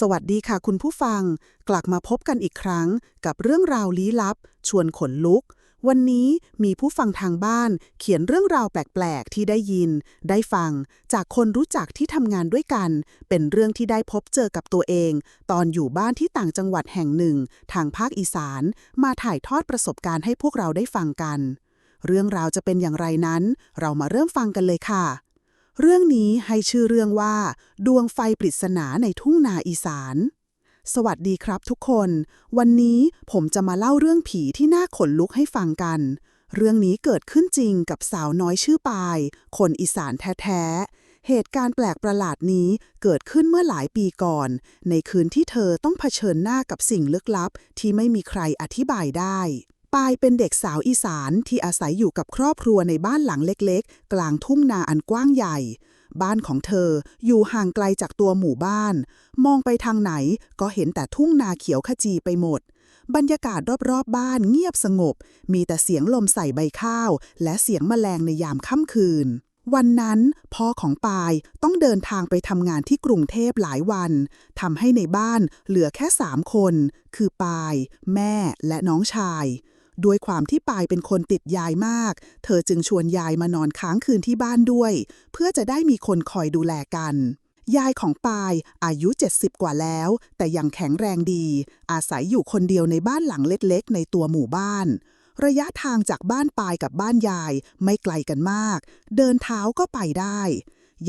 สวัสดีค่ะคุณผู้ฟัง กลับมาพบกันอีกครั้งกับเรื่องราวลี้ลับ ชวนขนลุก วันนี้มีผู้ฟังทางบ้าน เขียนเรื่องราวแปลกๆที่ได้ยิน ได้ฟัง จากคนรู้จักที่ทำงานด้วยกัน เป็นเรื่องที่ได้พบเจอกับตัวเอง ตอนอยู่บ้านที่ต่างจังหวัดแห่งหนึ่ง ทางภาคอีสาน มาถ่ายทอดประสบการณ์ให้พวกเราได้ฟังกัน เรื่องราวจะเป็นอย่างไรนั้น เรามาเริ่มฟังกันเลยค่ะ เรื่องนี้ให้ชื่อเรื่องว่า ดวงไฟปริศนาในทุ่งนาอีสาน สวัสดีครับทุกคน วันนี้ผมจะมาเล่าเรื่องผีที่น่าขนลุกให้ฟังกัน เรื่องนี้เกิดขึ้นจริงกับสาวน้อยชื่อปาย คนอีสานแท้ๆ เหตุการณ์แปลกประหลาดนี้เกิดขึ้นเมื่อหลายปีก่อน ในคืนที่เธอต้องเผชิญหน้ากับสิ่งลึกลับที่ไม่มีใครอธิบายได้ ปายเป็นเด็กสาวอีสานที่อาศัยอยู่กับครอบครัวในบ้านหลังเล็กๆ กลางทุ่งนาอันกว้างใหญ่ บ้านของเธออยู่ห่างไกลจากตัวหมู่บ้าน มองไปทางไหนก็เห็นแต่ทุ่งนาเขียวขจีไปหมด บรรยากาศรอบๆบ้านเงียบสงบ มีแต่เสียงลมใส่ใบข้าว และเสียงแมลงในยามค่ำคืนวันนั้นพ่อของปายต้องเดินทางไปทำงานที่กรุงเทพหลายวันทำให้ในบ้านเหลือแค่สามคน คือปาย แม่และน้องชาย ด้วยความที่ปายเป็นคนติดยายมาก เธอจึงชวนยายมานอนค้างคืนที่บ้านด้วย เพื่อจะได้มีคนคอยดูแลกัน ยายของปายอายุ 70 กว่าแล้ว แต่ยังแข็งแรงดี อาศัยอยู่คนเดียวในบ้านหลังเล็กๆ ในตัวหมู่บ้าน ระยะทางจากบ้านปายกับบ้านยายไม่ไกลกันมาก เดินเท้าก็ไปได้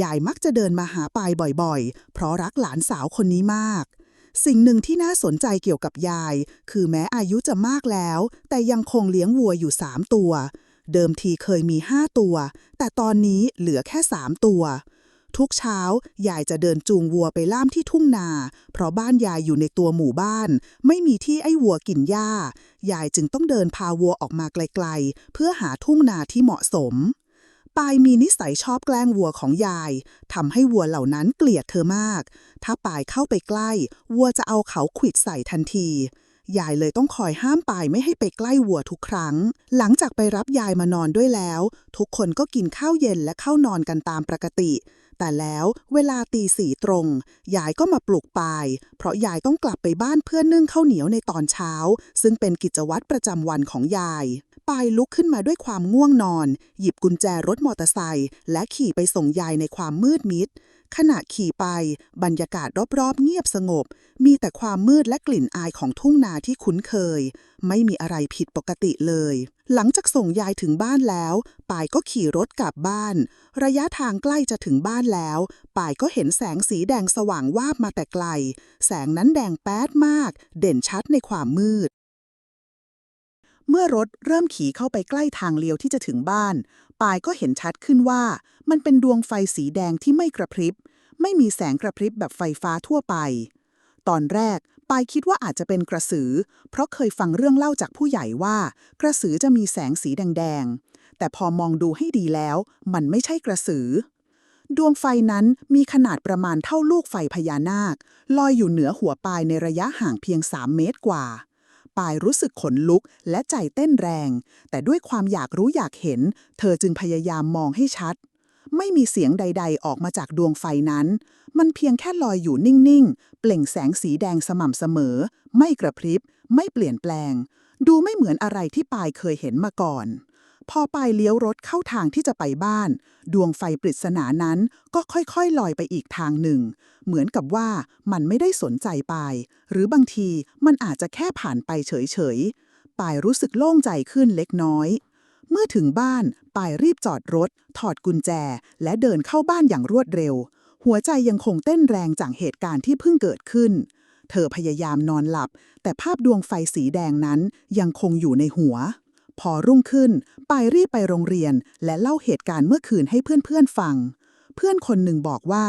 ยายมักจะเดินมาหาปายบ่อยๆ เพราะรักหลานสาวคนนี้มาก สิ่งหนึ่งที่น่าสนใจเกี่ยวกับยาย คือแม้อายุจะมากแล้ว แต่ยังคงเลี้ยงวัวอยู่ 3 ตัว เดิมทีเคยมี 5 ตัว แต่ตอนนี้เหลือแค่ 3 ตัว ทุกเช้า ยายจะเดินจูงวัวไปล่ามที่ทุ่งนา เพราะบ้านยายอยู่ในตัวหมู่บ้าน ไม่มีที่ไอ้วัวกินหญ้า ยายจึงต้องเดินพาวัวออกมาไกล ๆ เพื่อหาทุ่งนาที่เหมาะสม ปายมีนิสัยชอบแกล้งวัวของยายทำให้วัวเหล่านั้นเกลียดเธอมาก ถ้าปายเข้าไปใกล้ วัวจะเอาเขาขวิดใส่ทันที ยายเลยต้องคอยห้ามปายไม่ให้ไปใกล้วัวทุกครั้ง หลังจากไปรับยายมานอนด้วยแล้ว ทุกคนก็กินข้าวเย็นและเข้านอนกันตามปกติ แต่แล้วเวลาตีสี่ตรง ยายก็มาปลุกปาย เพราะยายต้องกลับไปบ้านเพื่อนึ่งข้าวเหนียวในตอนเช้า ซึ่งเป็นกิจวัตรประจำวันของยาย ปายลุกขึ้นมาด้วยความง่วงนอน หยิบกุญแจรถมอเตอร์ไซค์และขี่ไปส่งยายในความมืดมิด ขณะขี่ไป บรรยากาศรอบๆ เงียบสงบ มีแต่ความมืดและกลิ่นอายของทุ่งนาที่คุ้นเคย ไม่มีอะไรผิดปกติเลย หลังจากส่งยายถึงบ้านแล้วปายก็ขี่รถกลับบ้าน ระยะทางใกล้จะถึงบ้านแล้วปายก็เห็นแสงสีแดงสว่างวาบมาแต่ไกล แสงนั้นแดงแป๊ดมาก เด่นชัดในความมืดเมื่อรถเริ่มขี่เข้าไปใกล้ทางเลี้ยวที่จะถึงบ้าน ปายก็เห็นชัดขึ้นว่า มันเป็นดวงไฟสีแดงที่ไม่กระพริบ ไม่มีแสงกระพริบแบบไฟฟ้าทั่วไป ตอนแรกปายคิดว่าอาจจะเป็นกระสือ เพราะเคยฟังเรื่องเล่าจากผู้ใหญ่ว่า กระสือจะมีแสงสีแดงๆ แต่พอมองดูให้ดีแล้ว มันไม่ใช่กระสือ ดวงไฟนั้นมีขนาดประมาณเท่าลูกไฟพญานาค ลอยอยู่เหนือหัวปายในระยะห่างเพียง 3 เมตรกว่า ปายรู้สึกขนลุกและใจเต้นแรง แต่ด้วยความอยากรู้อยากเห็น เธอจึงพยายามมองให้ชัด ไม่มีเสียงใด ๆ ออกมาจากดวงไฟนั้น มันเพียงแค่ลอยอยู่นิ่ง ๆ เปล่งแสงสีแดงสม่ำเสมอ ไม่กระพริบ ไม่เปลี่ยนแปลง ดูไม่เหมือนอะไรที่ปายเคยเห็นมาก่อน พอปายเลี้ยวรถเข้าทางที่จะไปบ้าน ดวงไฟปริศนานั้นก็ค่อยๆ ลอยไปอีกทางหนึ่ง เหมือนกับว่ามันไม่ได้สนใจปายหรือบางทีมันอาจจะแค่ผ่านไปเฉยๆปายรู้สึกโล่งใจขึ้นเล็กน้อย เมื่อถึงบ้านปายรีบจอดรถ ถอดกุญแจ และเดินเข้าบ้านอย่างรวดเร็ว หัวใจยังคงเต้นแรงจากเหตุการณ์ที่เพิ่งเกิดขึ้นเธอพยายามนอนหลับ แต่ภาพดวงไฟสีแดงนั้นยังคงอยู่ในหัว พอรุ่งขึ้นปายรีบไปโรงเรียน และเล่าเหตุการณ์เมื่อคืนให้เพื่อนๆฟัง เพื่อนคนหนึ่งบอกว่า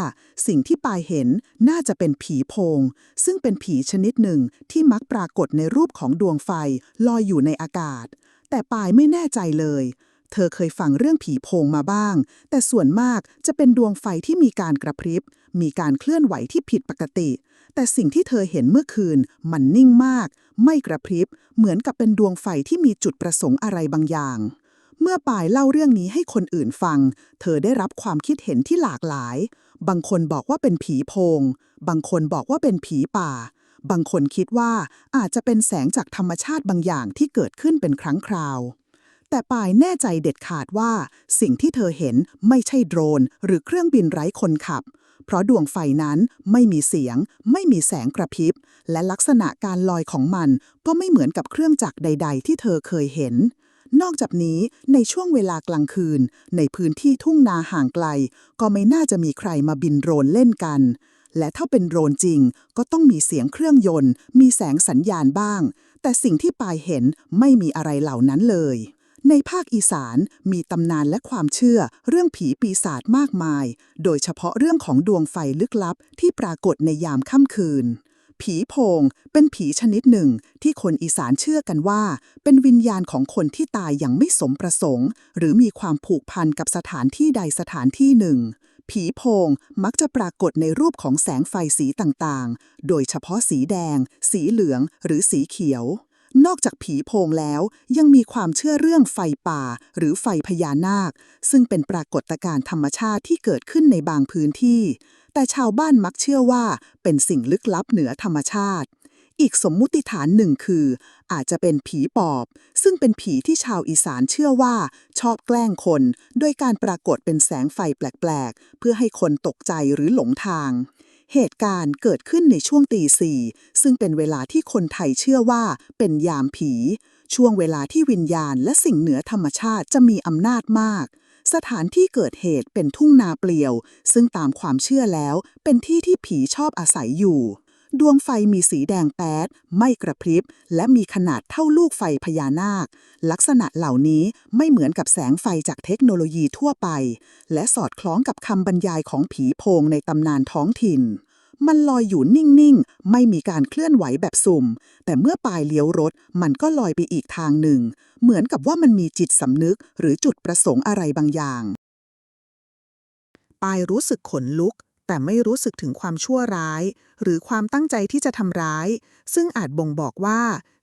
สิ่งที่ปายเห็นน่าจะเป็นผีโพง ซึ่งเป็นผีชนิดหนึ่งที่มักปรากฏในรูปของดวงไฟลอยอยู่ในอากาศ แต่ปายไม่แน่ใจเลย เธอเคยฟังเรื่องผีโพงมาบ้าง แต่ส่วนมากจะเป็นดวงไฟที่มีการกระพริบ มีการเคลื่อนไหวที่ผิดปกติ แต่สิ่งที่เธอเห็นเมื่อคืน มันนิ่งมาก ไม่กระพริบ เหมือนกับเป็นดวงไฟที่มีจุดประสงค์อะไรบางอย่าง เมื่อปายเล่าเรื่องนี้ให้คนอื่นฟัง เธอได้รับความคิดเห็นที่หลากหลาย บางคนบอกว่าเป็นผีโพง บางคนบอกว่าเป็นผีป่า บางคนคิดว่าอาจจะเป็นแสงจากธรรมชาติบางอย่างที่เกิดขึ้นเป็นครั้งคราว แต่ปายแน่ใจเด็ดขาดว่า สิ่งที่เธอเห็นไม่ใช่โดรน หรือเครื่องบินไร้คนขับ เพราะดวงไฟนั้นไม่มีเสียง ไม่มีแสงกระพริบ และลักษณะการลอยของมันก็ไม่เหมือนกับเครื่องจักรใด ๆ ที่เธอเคยเห็น นอกจากนี้ในช่วงเวลากลางคืน ในพื้นที่ทุ่งนาห่างไกล ก็ไม่น่าจะมีใครมาบินโดรนเล่นกัน และถ้าเป็นโดรนจริง ก็ต้องมีเสียงเครื่องยนต์ มีแสงสัญญาณบ้าง แต่สิ่งที่ปายเห็นไม่มีอะไรเหล่านั้นเลย ในภาคอีสานมีตำนานและความเชื่อเรื่องผีปีศาจมากมาย โดยเฉพาะเรื่องของดวงไฟลึกลับที่ปรากฏในยามค่ำคืน ผีโพงเป็นผีชนิดหนึ่งที่คนอีสานเชื่อกันว่า เป็นวิญญาณของคนที่ตายอย่างไม่สมประสงค์ หรือมีความผูกพันกับสถานที่ใดสถานที่หนึ่ง ผีโพงมักจะปรากฏในรูปของแสงไฟสีต่างๆ โดยเฉพาะสีแดง สีเหลือง หรือสีเขียว นอกจากผีโพงแล้ว ยังมีความเชื่อเรื่องไฟป่า หรือไฟพญานาค ซึ่งเป็นปรากฏการณ์ธรรมชาติที่เกิดขึ้นในบางพื้นที่ แต่ชาวบ้านมักเชื่อว่าเป็นสิ่งลึกลับเหนือธรรมชาติ อีกสมมุติฐานหนึ่งคือ อาจจะเป็นผีปอบ ซึ่งเป็นผีที่ชาวอีสานเชื่อว่า ชอบแกล้งคน โดยการปรากฏเป็นแสงไฟแปลก ๆ เพื่อให้คนตกใจหรือหลงทาง เหตุการณ์เกิดขึ้นในช่วงตีสี่ซึ่งเป็นเวลาที่คนไทยเชื่อว่าเป็นยามผี ช่วงเวลาที่วิญญาณและสิ่งเหนือธรรมชาติจะมีอำนาจมาก สถานที่เกิดเหตุเป็นทุ่งนาเปลี่ยว ซึ่งตามความเชื่อแล้วเป็นที่ที่ผีชอบอาศัยอยู่ ดวงไฟมีสีแดงแป๊ด ไม่กระพริบ และมีขนาดเท่าลูกไฟพญานาค ลักษณะเหล่านี้ไม่เหมือนกับแสงไฟจากเทคโนโลยีทั่วไป และสอดคล้องกับคำบรรยายของผีโพงในตำนานท้องถิ่น มันลอยอยู่นิ่ง ๆ ไม่มีการเคลื่อนไหวแบบสุ่ม แต่เมื่อปลายเลี้ยวรถ มันก็ลอยไปอีกทางหนึ่ง เหมือนกับว่ามันมีจิตสำนึกหรือจุดประสงค์อะไรบางอย่าง ปายรู้สึกขนลุก แต่ไม่รู้สึกถึงความชั่วร้าย หรือความตั้งใจที่จะทำร้าย ซึ่งอาจบ่งบอกว่า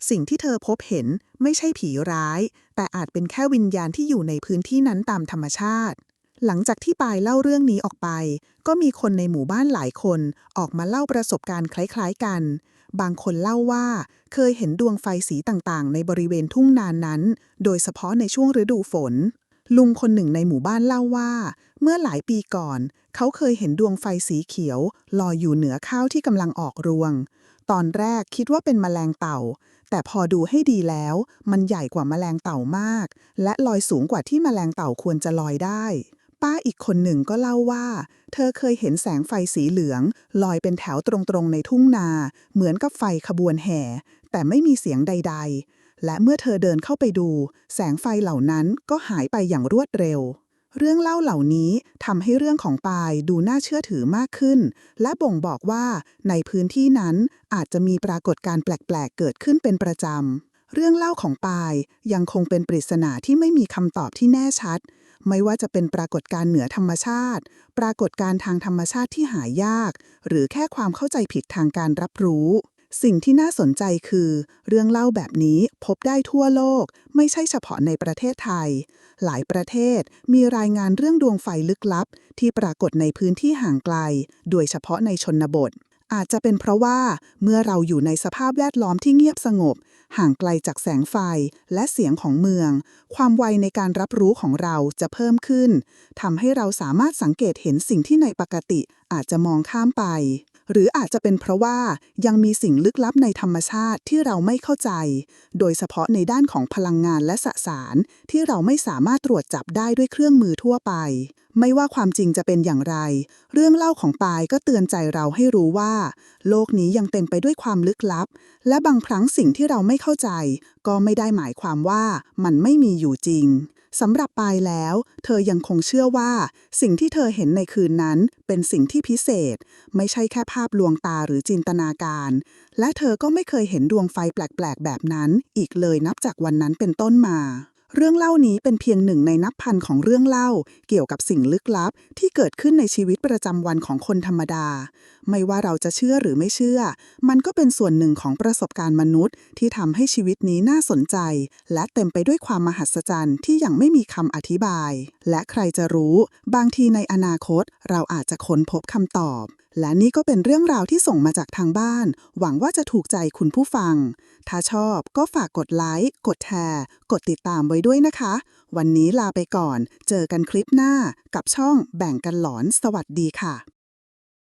สิ่งที่เธอพบเห็นไม่ใช่ผีร้าย แต่อาจเป็นแค่วิญญาณที่อยู่ในพื้นที่นั้นตามธรรมชาติ หลังจากที่ปายเล่าเรื่องนี้ออกไป ก็มีคนในหมู่บ้านหลายคนออกมาเล่าประสบการณ์คล้ายๆกัน บางคนเล่าว่า เคยเห็นดวงไฟสีต่างๆ ในบริเวณทุ่งนานนั้น โดยเฉพาะในช่วงฤดูฝน ลุงคนหนึ่งในหมู่บ้านเล่าว่า เมื่อหลายปีก่อน เขาเคยเห็นดวงไฟสีเขียว ลอยอยู่เหนือข้าวที่กำลังออกรวง ตอนแรกคิดว่าเป็นแมลงเต่า แต่พอดูให้ดีแล้ว มันใหญ่กว่าแมลงเต่ามาก และลอยสูงกว่าที่แมลงเต่าควรจะลอยได้ ป้าอีกคนหนึ่งก็เล่าว่า เธอเคยเห็นแสงไฟสีเหลือง ลอยเป็นแถวตรงๆในทุ่งนา เหมือนกับไฟขบวนแห่ แต่ไม่มีเสียงใด ๆ และเมื่อเธอเดินเข้าไปดู แสงไฟเหล่านั้นก็หายไปอย่างรวดเร็ว เรื่องเล่าเหล่านี้ทำให้เรื่องของปายดูน่าเชื่อถือมากขึ้น และบ่งบอกว่าในพื้นที่นั้นอาจจะมีปรากฏการณ์แปลกๆ เกิดขึ้นเป็นประจำ เรื่องเล่าของปายยังคงเป็นปริศนาที่ไม่มีคำตอบที่แน่ชัด ไม่ว่าจะเป็นปรากฏการณ์เหนือธรรมชาติ ปรากฏการณ์ทางธรรมชาติที่หายาก หรือแค่ความเข้าใจผิดทางการรับรู้ สิ่งที่น่าสนใจคือ เรื่องเล่าแบบนี้พบได้ทั่วโลก ไม่ใช่เฉพาะในประเทศไทย หลายประเทศมีรายงานเรื่องดวงไฟลึกลับ ที่ปรากฏในพื้นที่ห่างไกล โดยเฉพาะในชนบท อาจจะเป็นเพราะว่าเมื่อเราอยู่ในสภาพแวดล้อมที่เงียบสงบ ห่างไกลจากแสงไฟและเสียงของเมือง ความไวในการรับรู้ของเราจะเพิ่มขึ้นทำให้เราสามารถสังเกตเห็นสิ่งที่ในปกติอาจจะมองข้ามไป หรืออาจจะเป็นเพราะว่ายังมีสิ่งลึกลับในธรรมชาติที่เราไม่เข้าใจ โดยเฉพาะในด้านของพลังงานและสสาร ที่เราไม่สามารถตรวจจับได้ด้วยเครื่องมือทั่วไป ไม่ว่าความจริงจะเป็นอย่างไร เรื่องเล่าของปายก็เตือนใจเราให้รู้ว่า โลกนี้ยังเต็มไปด้วยความลึกลับ และบางครั้งสิ่งที่เราไม่เข้าใจ ก็ไม่ได้หมายความว่ามันไม่มีอยู่จริง สำหรับปายแล้ว เธอยังคงเชื่อว่า สิ่งที่เธอเห็นในคืนนั้นเป็นสิ่งที่พิเศษ ไม่ใช่แค่ภาพลวงตาหรือจินตนาการ และเธอก็ไม่เคยเห็นดวงไฟแปลกๆ แบบนั้น อีกเลยนับจากวันนั้นเป็นต้นมา เรื่องเล่านี้เป็นเพียงหนึ่งในนับพันของเรื่องเล่า เกี่ยวกับสิ่งลึกลับ ที่เกิดขึ้นในชีวิตประจำวันของคนธรรมดา ไม่ว่าเราจะเชื่อหรือไม่เชื่อ มันก็เป็นส่วนหนึ่งของประสบการณ์มนุษย์ ที่ทำให้ชีวิตนี้น่าสนใจ และเต็มไปด้วยความมหัศจรรย์ที่ยังไม่มีคำอธิบาย และใครจะรู้ บางทีในอนาคต เราอาจจะค้นพบคำตอบและนี่ก็เป็นเรื่องราวที่ส่งมาจากทางบ้าน หวังว่าจะถูกใจคุณผู้ฟัง ถ้าชอบก็ฝากกดไลค์ กดแชร์ กดติดตามไว้ด้วยนะคะ วันนี้ลาไปก่อน เจอกันคลิปหน้ากับช่องแบ่งกันหลอน สวัสดีค่ะ